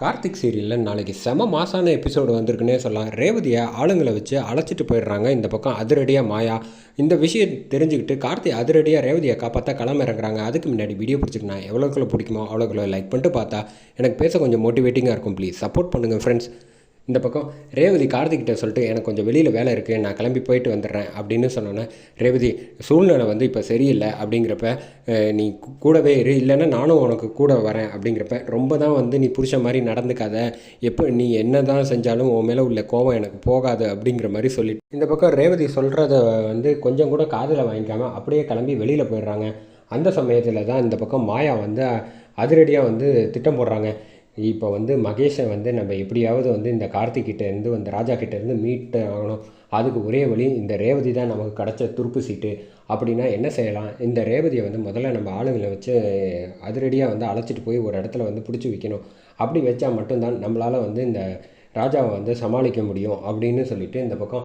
கார்த்திக் சீரியலில் நாளைக்கு செம மாசான எபிசோடு வந்திருக்குன்னே சொல்லலாம். ரேவதியை ஆளுங்களை வச்சு அழைச்சிட்டு போயிடுறாங்க. இந்த பக்கம் அதிரடியாக மாயா. இந்த விஷயம் தெரிஞ்சுக்கிட்டு கார்த்தி அதிரடியாக ரேவதியை காப்பாற்ற களம் இறங்குறாங்க. அதுக்கு முன்னாடி வீடியோ பிடிச்சிருக்கேன் எவ்வளோக்குள்ள பிடிக்குமோ அவ்வளோக்குள்ள லைக் பண்ணிட்டு பார்த்தா எனக்கு பேச கொஞ்சம் மோட்டிவேட்டிங்காக இருக்கும். ப்ளீஸ் சப்போர்ட் பண்ணுங்கள் ஃப்ரெண்ட்ஸ் இந்த பக்கம் ரேவதி கார்த்திக்கிட்ட சொல்லிட்டு எனக்கு கொஞ்சம் வெளியில் வேலை இருக்குது நான் கிளம்பி போயிட்டு வந்துடுறேன் அப்படின்னு சொன்னோன்னே ரேவதி சூழ்நிலை வந்து இப்போ சரியில்லை அப்படிங்கிறப்ப நீ கூடவே இரு இல்லைன்னா நானும் உனக்கு கூட வரேன் அப்படிங்கிறப்ப ரொம்ப தான் வந்து நீ புருஷ மாதிரி நடந்துக்காத எப்போ நீ என்ன தான் செஞ்சாலும் உன் மேலே உள்ள கோபம் எனக்கு போகாது அப்படிங்கிற மாதிரி சொல்லிட்டு இந்த பக்கம் ரேவதி சொல்கிறத வந்து கொஞ்சம் கூட காதில் வாங்கிக்காமல் அப்படியே கிளம்பி வெளியில் போயிடுறாங்க. அந்த சமயத்தில் தான் இந்த பக்கம் மாயா வந்து அதிரடியாக வந்து திட்டம் போடுறாங்க. இப்போ வந்து மகேஷை வந்து நம்ம எப்படியாவது வந்து இந்த கார்த்திகிட்டேருந்து வந்து ராஜா கிட்டேருந்து மீட் ஆகணும் அதுக்கு ஒரே வழி இந்த ரேவதி தான் நமக்கு கிடைச்ச துருப்பு சீட்டு. அப்படின்னா என்ன செய்யலாம்? இந்த ரேவதியை வந்து முதல்ல நம்ம ஆளுங்களை வச்சு அதிரடியாக வந்து அழைச்சிட்டு போய் ஒரு இடத்துல வந்து பிடிச்சி வைக்கணும். அப்படி வச்சா மட்டும்தான் நம்மளால் வந்து இந்த ராஜாவை வந்து சமாளிக்க முடியும் அப்படின்னு சொல்லிட்டு இந்த பக்கம்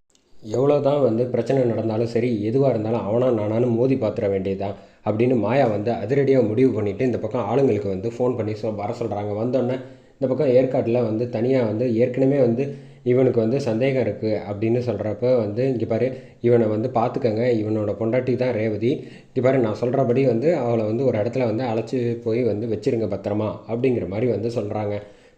எவ்வளோ தான் வந்து பிரச்சனை நடந்தாலும் சரி எதுவாக இருந்தாலும் அவனா நானானு மோதி பார்த்துட வேண்டியதுதான். அப்படின்னு மாயா வந்து அதிரடியாக முடிவு பண்ணிவிட்டு இந்த பக்கம் ஆளுங்களுக்கு வந்து ஃபோன் பண்ணி சொ வர சொல்கிறாங்க வந்தோடனே இந்த பக்கம் ஏற்காட்டில் வந்து தனியாக வந்து ஏற்கனவே வந்து இவனுக்கு வந்து சந்தேகம் இருக்குது அப்படின்னு சொல்கிறப்ப வந்து இங்கே பாரு இவனை வந்து பார்த்துக்கங்க இவனோட பொண்டாட்டி தான் ரேவதி. இங்கே பாரு நான் சொல்கிறபடி வந்து அவளை வந்து ஒரு இடத்துல வந்து அழைச்சி போய் வந்து வச்சிருங்க பத்திரமா அப்படிங்கிற மாதிரி வந்து சொல்கிறாங்க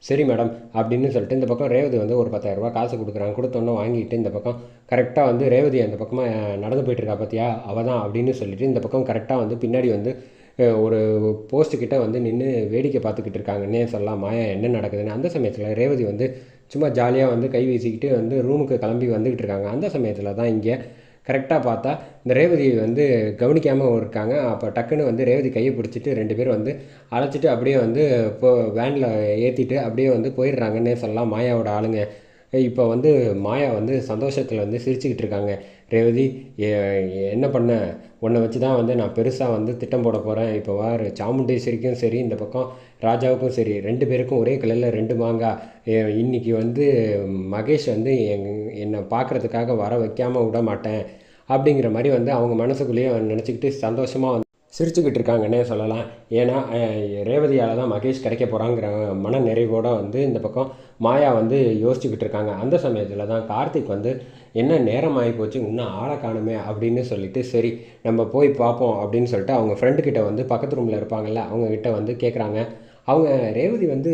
சரி மேடம் அப்படின்னு சொல்லிட்டு இந்த பக்கம் ரேவதி வந்து ஒரு பத்தாயிரரூபா காசு கொடுக்குறாங்க. கொடுத்தோன்னே வாங்கிட்டு இந்த பக்கம் கரெக்டாக வந்து ரேவதி அந்த பக்கமாக நடந்து போயிட்டுருக்கா பார்த்தியா அவள் தான் அப்படின்னு சொல்லிட்டு இந்த பக்கம் கரெக்டாக வந்து பின்னாடி வந்து ஒரு போஸ்ட்டுக்கிட்ட வந்து நின்று வேடிக்கை பார்த்துக்கிட்டு இருக்காங்கன்னே சொல்லலாம். மாயா என்ன நடக்குதுன்னு. அந்த சமயத்தில் ரேவதி வந்து சும்மா ஜாலியாக வந்து கை வீசிக்கிட்டு வந்து ரூமுக்கு கிளம்பி வந்துக்கிட்டு இருக்காங்க. அந்த சமயத்தில் தான் இங்கே கரெக்டாக பார்த்தா இந்த ரேவதி வந்து கவனிக்காமல் இருக்காங்க. அப்போ டக்குன்னு வந்து ரேவதி கையை பிடிச்சிட்டு ரெண்டு பேரும் வந்து அழைச்சிட்டு அப்படியே வந்து இப்போ வேனில் ஏற்றிட்டு அப்படியே வந்து போயிடுறாங்கன்னே சொல்லலாம். மாயாவோட ஆளுங்க. இப்போ வந்து மாயா வந்து சந்தோஷத்தில் வந்து சிரிச்சுக்கிட்டு இருக்காங்க. ரேவதி என்ன பண்ண? உன்னை வச்சு தான் வந்து நான் பெருசாக வந்து திட்டம் போட போகிறேன் இப்போ வார் சாமுண்டேஸ்வரிக்கும் சரி இந்த பக்கம் ராஜாவுக்கும் சரி ரெண்டு பேருக்கும் ஒரே கலரில் ரெண்டு மாங்காய் இன்றைக்கி இன்னைக்கு வந்து மகேஷ் வந்து எங் என்னை பார்க்குறதுக்காக வர வைக்காமல் விட மாட்டேன். அப்படிங்கிற மாதிரி வந்து அவங்க மனசுக்குள்ளேயே நினச்சிக்கிட்டு சந்தோஷமாக வந்து சிரிச்சுக்கிட்டு இருக்காங்கன்னே சொல்லலாம். ஏன்னா ரேவதியால் தான் மகேஷ் கிடைக்க போகிறாங்கிற மன நிறைவோடு வந்து இந்த பக்கம் மாயா வந்து யோசிச்சுக்கிட்டு இருக்காங்க அந்த சமயத்தில் தான் கார்த்திக் வந்து என்ன நேரம் ஆகி போச்சு? இன்னும் ஆளை காணுமே அப்படின்னு சொல்லிட்டு சரி நம்ம போய் பார்ப்போம் அப்படின்னு சொல்லிட்டு அவங்க ஃப்ரெண்டுக்கிட்ட வந்து பக்கத்து ரூமில் இருப்பாங்கல்ல அவங்கக்கிட்ட வந்து கேட்குறாங்க அவங்க ரேவதி வந்து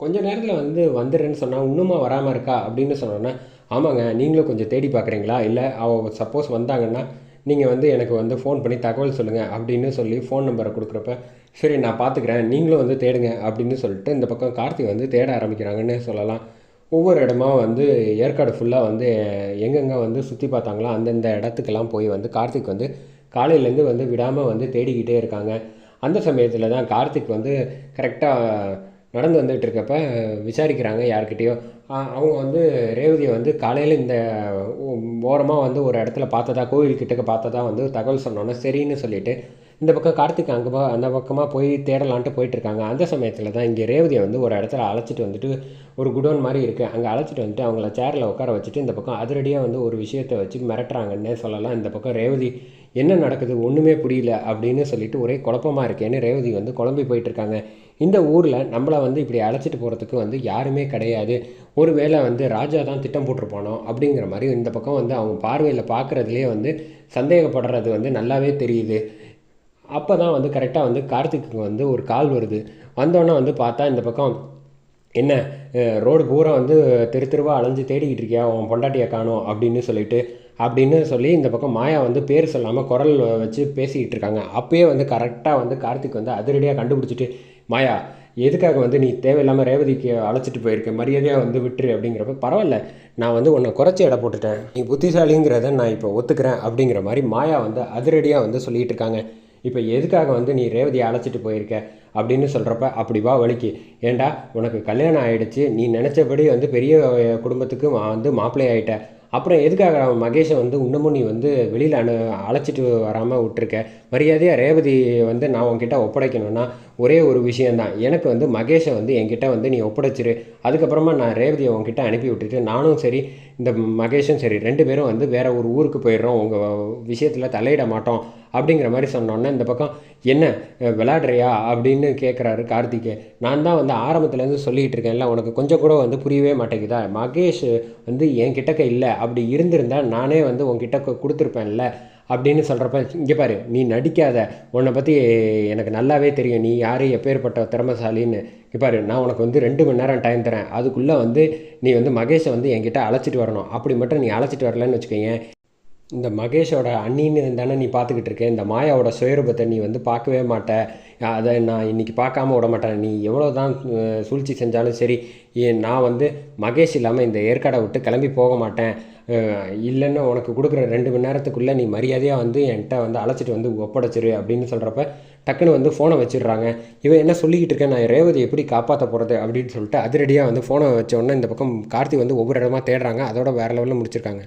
கொஞ்ச நேரத்தில் வந்து வந்துடுறேன்னு சொன்னால் இன்னுமா வராமல் இருக்கா? அப்படின்னு சொன்னோன்னா ஆமாங்க நீங்களும் கொஞ்சம் தேடி பார்க்குறீங்களா இல்லை அவள் சப்போஸ் வந்தாங்கன்னா நீங்கள் வந்து எனக்கு வந்து ஃபோன் பண்ணி தகவல் சொல்லுங்கள் அப்படின்னு சொல்லி ஃபோன் நம்பரை கொடுக்குறப்ப சரி நான் பார்த்துக்கிறேன் நீங்களும் வந்து தேடுங்க. அப்படின்னு சொல்லிட்டு இந்த பக்கம் கார்த்தி வந்து தேட ஆரம்பிக்கிறாங்கன்னு சொல்லலாம். ஒவ்வொரு இடமா வந்து ஏற்காடு ஃபுல்லாக வந்து எங்கெங்கே வந்து சுற்றி பார்த்தாங்களோ அந்தந்த இடத்துக்கெல்லாம் போய் வந்து கார்த்திக் வந்து காலையிலேருந்து வந்து விடாமல் வந்து தேடிக்கிட்டே இருக்காங்க. அந்த சமயத்தில் தான் கார்த்திக் வந்து கரெக்டாக நடந்து வந்துட்டு இருக்கப்ப விசாரிக்கிறாங்க யார்கிட்டயோ. அவங்க வந்து ரேவதியை வந்து காலையில் இந்த ஓரமாக வந்து ஒரு இடத்துல பார்த்ததா கோயில்கிட்டக்க பார்த்ததா வந்து தகவல் சொன்னோன்னே சரின்னு சொல்லிட்டு இந்த பக்கம் கார்த்திக் அங்கே போ அந்த பக்கமாக போய் தேடலான்ட்டு போயிட்டு இருக்காங்க அந்த சமயத்தில் தான் இங்கே ரேவதியை வந்து ஒரு இடத்துல அழைச்சிட்டு வந்துட்டு ஒரு குடோன் மாதிரி இருக்குது அங்கே அழைச்சிட்டு வந்துட்டு அவங்கள சேரில் உட்கார வச்சுட்டு இந்த பக்கம் அதிரடியாக வந்து ஒரு விஷயத்தை வச்சு மிரட்டுறாங்கன்னே சொல்லலாம். இந்த பக்கம் ரேவதி என்ன நடக்குது? ஒன்றுமே புரியல அப்படின்னு சொல்லிட்டு ஒரே குழப்பமாக இருக்கேன்னு ரேவதி வந்து குழம்பி போயிட்டுருக்காங்க. இந்த ஊரில் நம்மளை வந்து இப்படி அழைச்சிட்டு போகிறதுக்கு வந்து யாருமே கிடையாது. ஒரு வேளை வந்து ராஜா தான் திட்டம் போட்டிருப்பானோ அப்படிங்கிற மாதிரி இந்த பக்கம் வந்து அவங்க பார்வையில் பார்க்குறதுலேயே வந்து சந்தேகப்படுறது வந்து நல்லாவே தெரியுது. அப்போ தான் வந்து கரெக்டாக வந்து கார்த்திக்கு வந்து ஒரு கால் வருது. வந்தோடனே வந்து பார்த்தா இந்த பக்கம் என்ன ரோடு பூரா வந்து தெரு தெருவாக அலைஞ்சு தேடிக்கிட்டு இருக்கியா? உன் பொண்டாட்டியை காணோம் அப்படின்னு சொல்லிட்டு அப்படின்னு சொல்லி இந்த பக்கம் மாயா வந்து பேர் சொல்லாமல் குரல் வச்சு பேசிக்கிட்டு இருக்காங்க. அப்போயே வந்து கரெக்டாக வந்து கார்த்திக் வந்து அதிரடியாக கண்டுபிடிச்சிட்டு மாயா எதுக்காக வந்து நீ தேவையில்லாமல் ரேவதிக்கு அழைச்சிட்டு போயிருக்க? மரியாதையாக வந்து விட்டுரு அப்படிங்கிறப்ப பரவாயில்ல நான் வந்து உன்னை குறைச்சி எடை போட்டுட்டேன். நீ புத்திசாலிங்கிறத நான் இப்போ ஒத்துக்கிறேன். அப்படிங்கிற மாதிரி மாயா வந்து அதிரடியாக வந்து சொல்லிட்டு இருக்காங்க. இப்போ எதுக்காக வந்து நீ ரேவதியை அழைச்சிட்டு போயிருக்க? அப்படின்னு சொல்கிறப்ப அப்படி வா வலிக்கு ஏண்டா உனக்கு கல்யாணம் ஆகிடுச்சு நீ நினச்சபடி வந்து பெரிய குடும்பத்துக்கு வந்து மாப்பிள்ளை ஆகிட்ட அப்புறம் எதுக்காக அவன் மகேஷை வந்து இன்னமும் நீ வந்து வெளியில் அனு அழைச்சிட்டு வராமல் விட்டுருக்க? மரியாதையாக ரேவதி வந்து நான் உங்ககிட்ட ஒப்படைக்கணும்னா ஒரே ஒரு விஷயந்தான் எனக்கு வந்து மகேஷை வந்து என்கிட்ட வந்து நீ ஒப்படைச்சிரு. அதுக்கப்புறமா நான் ரேவதியை உங்ககிட்ட அனுப்பி விட்டுட்டு நானும் சரி இந்த மகேஷும் சரி ரெண்டு பேரும் வந்து வேறு ஒரு ஊருக்கு போயிடுறோம். உங்கள் விஷயத்தில் தலையிட மாட்டோம். அப்படிங்கிற மாதிரி சொன்னோன்னே இந்த பக்கம் என்ன விளாடுறியா அப்படின்னு கேட்குறாரு கார்த்திகே நான் தான் வந்து ஆரம்பத்துலேருந்து சொல்லிகிட்டு இருக்கேன்ல உனக்கு கொஞ்சம் கூட வந்து புரியவே மாட்டேங்குதா? மகேஷ் வந்து என் கிட்டக்க இல்லை. அப்படி இருந்திருந்தால் நானே வந்து உன்கிட்ட கொடுத்துருப்பேன்ல அப்படின்னு சொல்கிறப்ப இங்கே பாரு நீ நடிக்காத. உன்னை பற்றி எனக்கு நல்லாவே தெரியும். நீ யார்? எப்பேற்பட்ட திறமைசாலின்னு. இங்கே பாரு நான் உனக்கு வந்து ரெண்டு மணி நேரம் டைம் தரேன். அதுக்குள்ளே வந்து நீ வந்து மகேஷை வந்து என்கிட்ட அழைச்சிட்டு வரணும். அப்படி மட்டும் நீ அழைச்சிட்டு வரலன்னு வச்சுக்கோங்க இந்த மகேஷோட அண்ணின்னு தானே நீ பார்த்துக்கிட்டு இருக்க? இந்த மாயாவோட சுயரூபத்தை நீ வந்து பார்க்கவே மாட்ட. அதை நான் இன்னைக்கு பார்க்காம விட மாட்டேன். நீ எவ்வளோ தான் சூழ்ச்சி செஞ்சாலும் சரி நான் வந்து மகேஷ் இல்லாமல் இந்த ஏற்காடை விட்டு கிளம்பி போக மாட்டேன். இல்லைன்னு உனக்கு கொடுக்குற ரெண்டு மணி நேரத்துக்குள்ளே நீ மரியாதையாக வந்து என்கிட்ட வந்து அழைச்சிட்டு வந்து ஒப்படைச்சிரு அப்படின்னு சொல்கிறப்ப டக்குன்னு வந்து ஃபோனை வச்சிடுறாங்க. இவன் என்ன சொல்லிக்கிட்டு இருக்கேன் நான் ரேவதி எப்படி காப்பாற்ற போகிறது அப்படின்னு சொல்லிட்டு அதிரடியாக வந்து ஃபோனை வச்ச உடனே இந்த பக்கம் கார்த்தி வந்து ஒவ்வொரு இடமா தேடுறாங்க. அதோட வேறு லெவலில் முடிச்சிருக்காங்க.